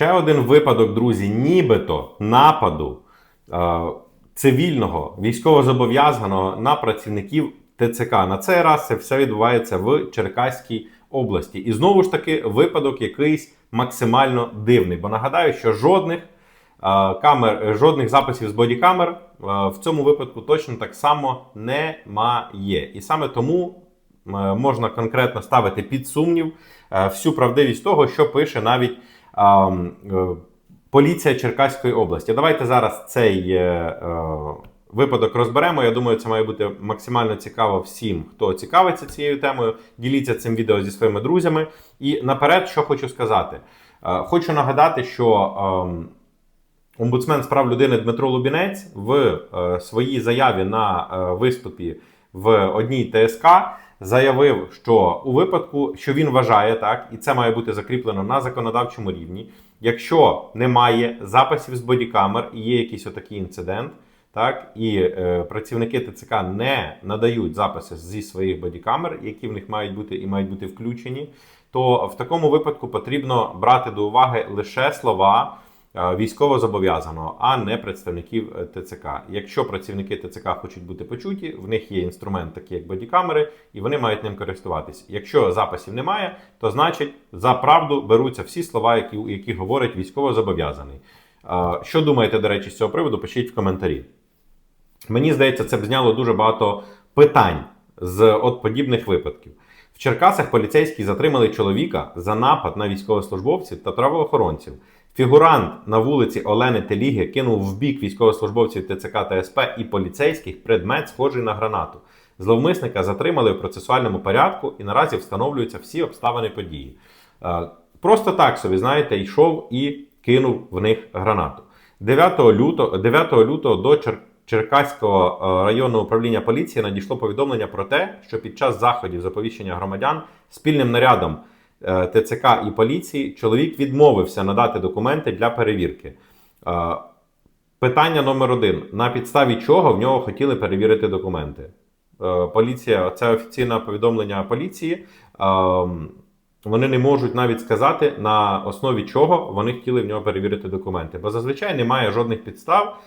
Ще один випадок, друзі, нібито нападу е, цивільного військовозобов'язаного на працівників ТЦК. На цей раз це все відбувається в Черкаській області. І знову ж таки, випадок якийсь максимально дивний. Бо нагадаю, що жодних е, камер, жодних записів з бодікамер е, в цьому випадку точно так само немає. І саме тому е, можна конкретно ставити під сумнів е, всю правдивість того, що пише навіть поліція Черкаської області. Давайте зараз цей е, е, випадок розберемо. Я думаю, це має бути максимально цікаво всім, хто цікавиться цією темою. Діліться цим відео зі своїми друзями. І наперед, що хочу сказати, Е, хочу нагадати, що. Омбудсмен з прав людини Дмитро Лубінець в е, своїй заяві на е, виступі в одній ТСК заявив, що у випадку, що він вважає так, і це має бути закріплено на законодавчому рівні. Якщо немає записів з бодікамер і є якийсь отакий інцидент, так і е, працівники ТЦК не надають записи зі своїх бодікамер, які в них мають бути і мають бути включені, то в такому випадку потрібно брати до уваги лише слова е, військовозобов'язаного, а не представників е, ТЦК. Якщо працівники ТЦК хочуть бути почуті, в них є інструмент, такий як бодікамери, і вони мають ним користуватись. Якщо записів немає, то значить за правду беруться всі слова, які, які говорить військовозобов'язаний. Е, Що думаєте, до речі, з цього приводу? Пишіть в коментарі. Мені здається, це б зняло дуже багато питань з от подібних випадків. В Черкасах поліцейські затримали чоловіка за напад на військовослужбовців та правоохоронців. Фігурант на вулиці Олени Теліги кинув в бік військовослужбовців ТЦК та СП і поліцейських предмет, схожий на гранату. Зловмисника затримали в процесуальному порядку і наразі встановлюються всі обставини події. Е, Просто так собі, знаєте, йшов і кинув в них гранату. 9 лютого, 9 лютого до Чер... Черкаського е, районного управління поліції надійшло повідомлення про те, що під час заходів з оповіщення громадян спільним нарядом ТЦК і поліції чоловік відмовився надати документи для перевірки. Е, Питання номер один: на підставі чого в нього хотіли перевірити документи? Е, Поліція, це офіційне повідомлення поліції. Вони не можуть навіть сказати, на основі чого вони хотіли в нього перевірити документи. Бо зазвичай немає жодних підстав е,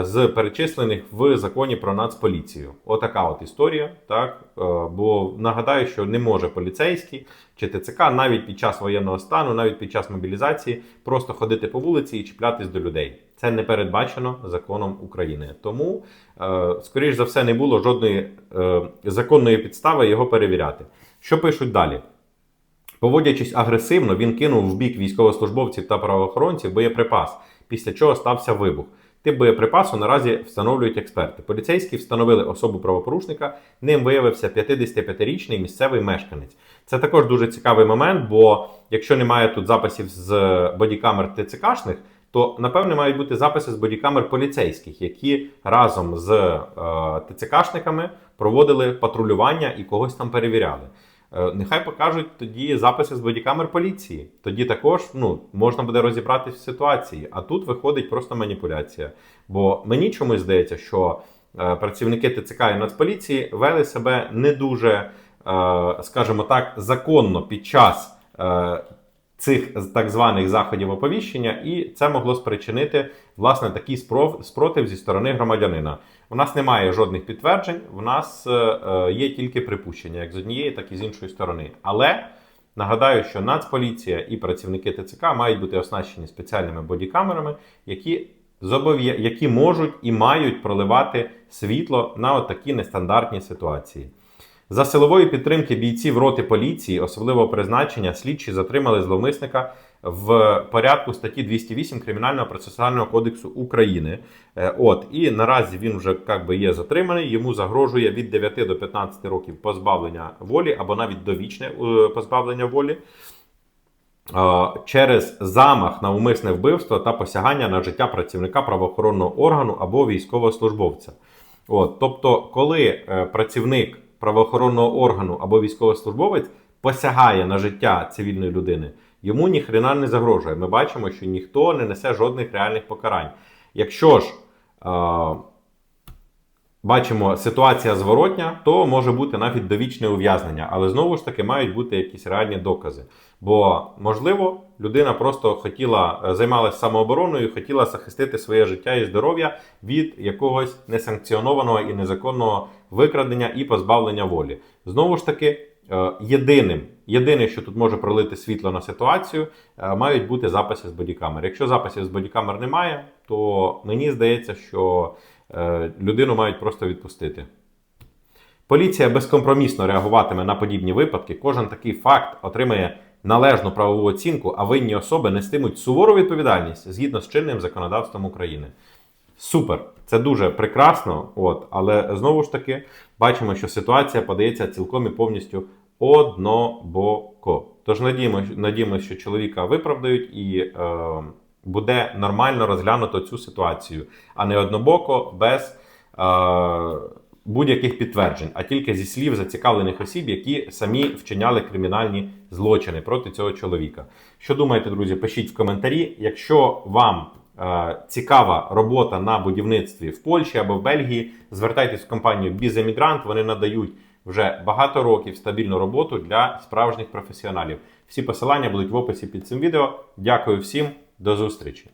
з перечислених в законі про нацполіцію. Отака от історія. Так? Е, Бо нагадаю, що не може поліцейський чи ТЦК навіть під час воєнного стану, навіть під час мобілізації, просто ходити по вулиці і чіплятись до людей. Це не передбачено законом України. Тому, е, скоріш за все, не було жодної е, законної підстави його перевіряти. Що пишуть далі? Поводячись агресивно, він кинув в бік військовослужбовців та правоохоронців боєприпас, після чого стався вибух. Тип боєприпасу наразі встановлюють експерти. Поліцейські встановили особу правопорушника. Ним виявився 55-річний місцевий мешканець. Це також дуже цікавий момент, бо якщо немає тут записів з бодікамер ТЦКшних, то напевне мають бути записи з бодікамер поліцейських, які разом з е, ТЦКшниками проводили патрулювання і когось там перевіряли. Е, Нехай покажуть тоді записи з бодікамер поліції. Тоді також ну, можна буде розібратися в ситуації. А тут виходить просто маніпуляція. Бо мені чомусь здається, що е, працівники ТЦК і Нацполіції вели себе не дуже, е, скажімо так, законно під час цих так званих заходів оповіщення, і це могло спричинити власне такий спров- спротив зі сторони громадянина. У нас немає жодних підтверджень, в нас е, е, є тільки припущення, як з однієї, так і з іншої сторони. Але нагадаю, що Нацполіція і працівники ТЦК мають бути оснащені спеціальними бодікамерами, які які можуть і мають проливати світло на от такі нестандартні ситуації. За силової підтримки бійців роти поліції особливого призначення слідчі затримали зловмисника в порядку статті 208 Кримінального процесуального кодексу України. Е, От і наразі він вже як би є затриманий. Йому загрожує від 9 до 15 років позбавлення волі або навіть довічне е, позбавлення волі. е, Через замах на умисне вбивство та посягання на життя працівника правоохоронного органу або військовослужбовця. От, тобто, коли працівник правоохоронного органу або військовослужбовець посягає на життя цивільної людини, йому ніхрена не загрожує. Ми бачимо, що ніхто не несе жодних реальних покарань. Якщо ж бачимо ситуація зворотня, то може бути навіть довічне ув'язнення, але знову ж таки мають бути якісь реальні докази. Бо можливо, людина просто хотіла е, займалася самообороною, хотіла захистити своє життя і здоров'я від якогось несанкціонованого і незаконного викрадення і позбавлення волі. Знову ж таки, е, єдиним, єдине, що тут може пролити світло на ситуацію, е, мають бути записи з бодікамер. Якщо записів з бодікамер немає, то мені здається, що людину мають просто відпустити. Поліція безкомпромісно реагуватиме на подібні випадки. Кожен такий факт отримає належну правову оцінку, а винні особи нестимуть сувору відповідальність згідно з чинним законодавством України. Супер, це дуже прекрасно. От, але знову ж таки бачимо, що ситуація подається цілком і повністю однобоко. Тож надіємося, надіємося, що чоловіка виправдають і е, буде нормально розглянуто цю ситуацію, а не однобоко без е, будь-яких підтверджень, а тільки зі слів зацікавлених осіб, які самі вчиняли кримінальні злочини проти цього чоловіка. Що думаєте, друзі? Пишіть в коментарі. Якщо вам е, цікава робота на будівництві в Польщі або в Бельгії, звертайтесь в компанію Біземігрант. Вони надають вже багато років стабільну роботу для справжніх професіоналів. Всі посилання будуть в описі під цим відео. Дякую всім, до зустрічі!